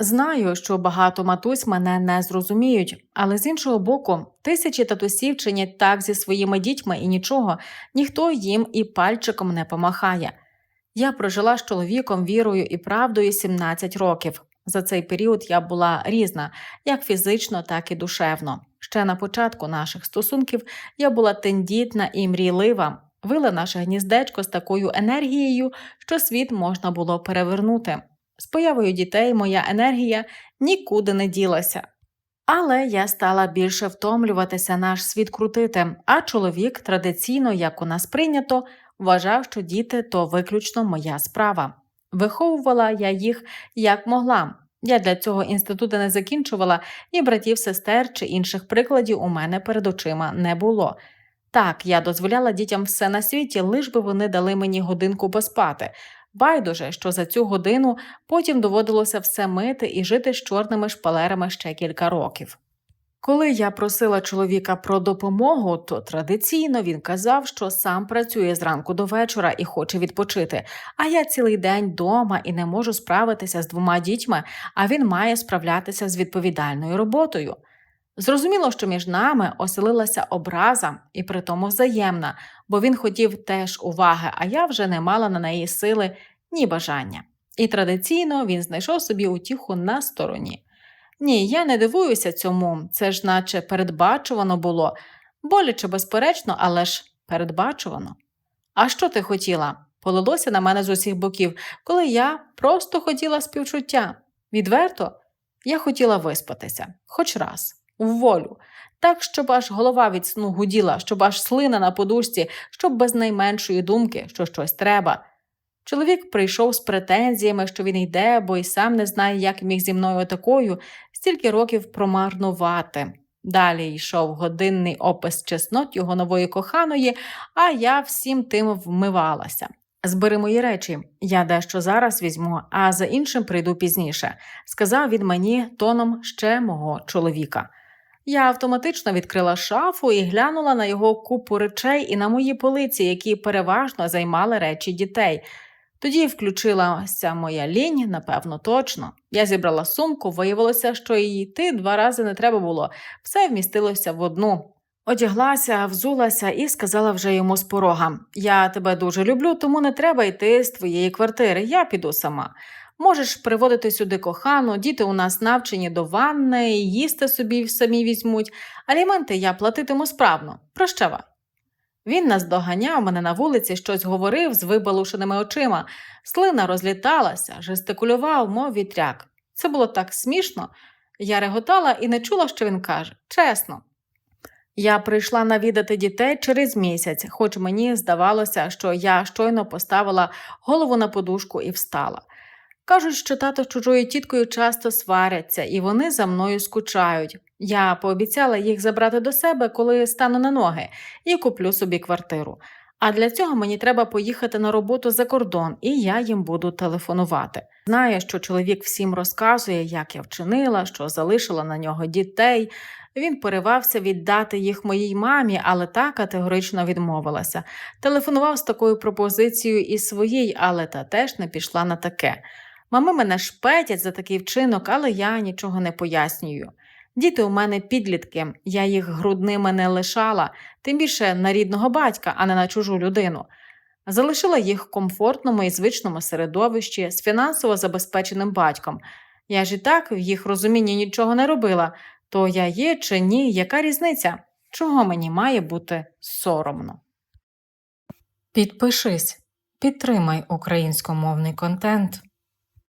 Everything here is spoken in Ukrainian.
Знаю, що багато матусь мене не зрозуміють, але з іншого боку, тисячі татусів чинять так зі своїми дітьми і нічого, ніхто їм і пальчиком не помахає. Я прожила з чоловіком вірою і правдою 17 років. За цей період я була різна, як фізично, так і душевно. Ще на початку наших стосунків я була тендітна і мрійлива, вила наше гніздечко з такою енергією, що світ можна було перевернути. З появою дітей моя енергія нікуди не ділася. Але я стала більше втомлюватися наш світ крутити, а чоловік традиційно, як у нас прийнято, вважав, що діти то виключно моя справа. Виховувала я їх як могла. Я для цього інституту не закінчувала, і братів, сестер чи інших прикладів у мене перед очима не було. Так, я дозволяла дітям все на світі, лиш би вони дали мені годинку поспати. Байдуже, що за цю годину потім доводилося все мити і жити з чорними шпалерами ще кілька років. Коли я просила чоловіка про допомогу, то традиційно він казав, що сам працює зранку до вечора і хоче відпочити, а я цілий день дома і не можу справитися з двома дітьми, а він має справлятися з відповідальною роботою. Зрозуміло, що між нами оселилася образа і притому взаємна, бо він хотів теж уваги, а я вже не мала на неї сили ні бажання. І традиційно він знайшов собі утіху на стороні. Ні, я не дивуюся цьому, це ж наче передбачувано було. Боляче, безперечно, але ж передбачувано. А що ти хотіла? Полилося на мене з усіх боків, коли я просто хотіла співчуття. Відверто, я хотіла виспатися, хоч раз, в волю, так, щоб аж голова від сну гуділа, щоб аж слина на подушці, щоб без найменшої думки, що щось треба. Чоловік прийшов з претензіями, що він йде, бо й сам не знає, як міг зі мною такою стільки років промарнувати. Далі йшов годинний опис чеснот його нової коханої, а я всім тим вмивалася. Збери мої речі, я дещо зараз візьму, а за іншим прийду пізніше, сказав він мені тоном ще мого чоловіка. Я автоматично відкрила шафу і глянула на його купу речей і на мої полиці, які переважно займали речі дітей. Тоді включилася моя лінь, напевно, точно. Я зібрала сумку, виявилося, що її йти два рази не треба було, все вмістилося в одну. Одяглася, взулася і сказала вже йому з порога: Я тебе дуже люблю, тому не треба йти з твоєї квартири, я піду сама. Можеш приводити сюди кохану, діти у нас навчені до ванни, їсти собі самі візьмуть, аліменти я платитиму справно. Прощавай. Він наздоганяв мене на вулиці, щось говорив з вибалушеними очима. Слина розліталася, жестикулював, мов вітряк. Це було так смішно. Я реготала і не чула, що він каже. Чесно. Я прийшла навідати дітей через місяць, хоч мені здавалося, що я щойно поставила голову на подушку і встала. Кажуть, що тато з чужою тіткою часто сваряться, і вони за мною скучають. Я пообіцяла їх забрати до себе, коли стану на ноги, і куплю собі квартиру. А для цього мені треба поїхати на роботу за кордон, і я їм буду телефонувати. Знаю, що чоловік всім розказує, як я вчинила, що залишила на нього дітей. Він поривався віддати їх моїй мамі, але та категорично відмовилася. Телефонував з такою пропозицією і своїй, але та теж не пішла на таке. Мами мене шпетять за такий вчинок, але я нічого не пояснюю. Діти у мене підлітки, я їх грудними не лишала, тим більше на рідного батька, а не на чужу людину. Залишила їх в комфортному і звичному середовищі з фінансово забезпеченим батьком. Я ж і так в їх розумінні нічого не робила, то я є чи ні, яка різниця? Чого мені має бути соромно? Підпишись, підтримай українськомовний контент.